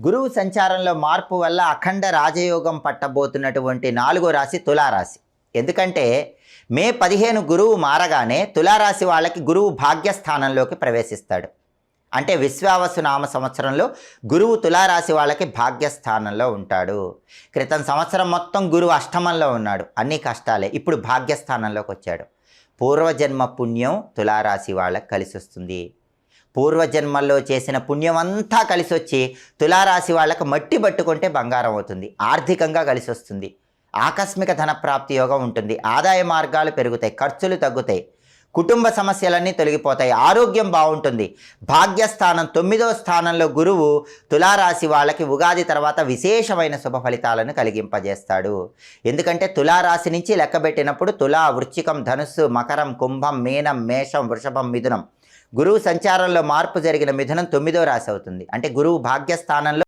గురువు సంచారంలో మార్పు వల్ల అఖండ రాజయోగం పట్టబోతున్నటువంటి నాలుగో రాశి తులారాశి. ఎందుకంటే మే పదిహేను గురువు మారగానే తులారాశి వాళ్ళకి గురువు భాగ్యస్థానంలోకి ప్రవేశిస్తాడు. అంటే విశ్వావసు నామ సంవత్సరంలో గురువు తులారాశి వాళ్ళకి భాగ్యస్థానంలో ఉంటాడు. క్రితం సంవత్సరం మొత్తం గురువు అష్టమంలో ఉన్నాడు. అన్ని కష్టాలే. ఇప్పుడు భాగ్యస్థానంలోకి వచ్చాడు. పూర్వజన్మ పుణ్యం తులారాశి వాళ్ళకి కలిసి వస్తుంది పూర్వజన్మల్లో చేసిన పుణ్యమంతా కలిసి వచ్చి తులారాశి వాళ్ళకు మట్టి పట్టుకుంటే బంగారం అవుతుంది ఆర్థికంగా కలిసి వస్తుంది ఆకస్మిక ధన ప్రాప్తి యోగం ఉంటుంది ఆదాయ మార్గాలు పెరుగుతాయి ఖర్చులు తగ్గుతాయి. కుటుంబ సమస్యలన్నీ తొలగిపోతాయి. ఆరోగ్యం బాగుంటుంది. భాగ్యస్థానం తొమ్మిదో స్థానంలో గురువు తులారాశి వాళ్ళకి ఉగాది తర్వాత విశేషమైన శుభ ఫలితాలను కలిగింపజేస్తాడు. ఎందుకంటే తులారాశి నుంచి లెక్కబెట్టినప్పుడు తులా వృశ్చికం ధనుస్సు మకరం కుంభం మీనం మేషం వృషభం మిథునం. గురువు సంచారంలో మార్పు జరిగిన మిథునం తొమ్మిదో రాశి అవుతుంది. అంటే గురువు భాగ్యస్థానంలో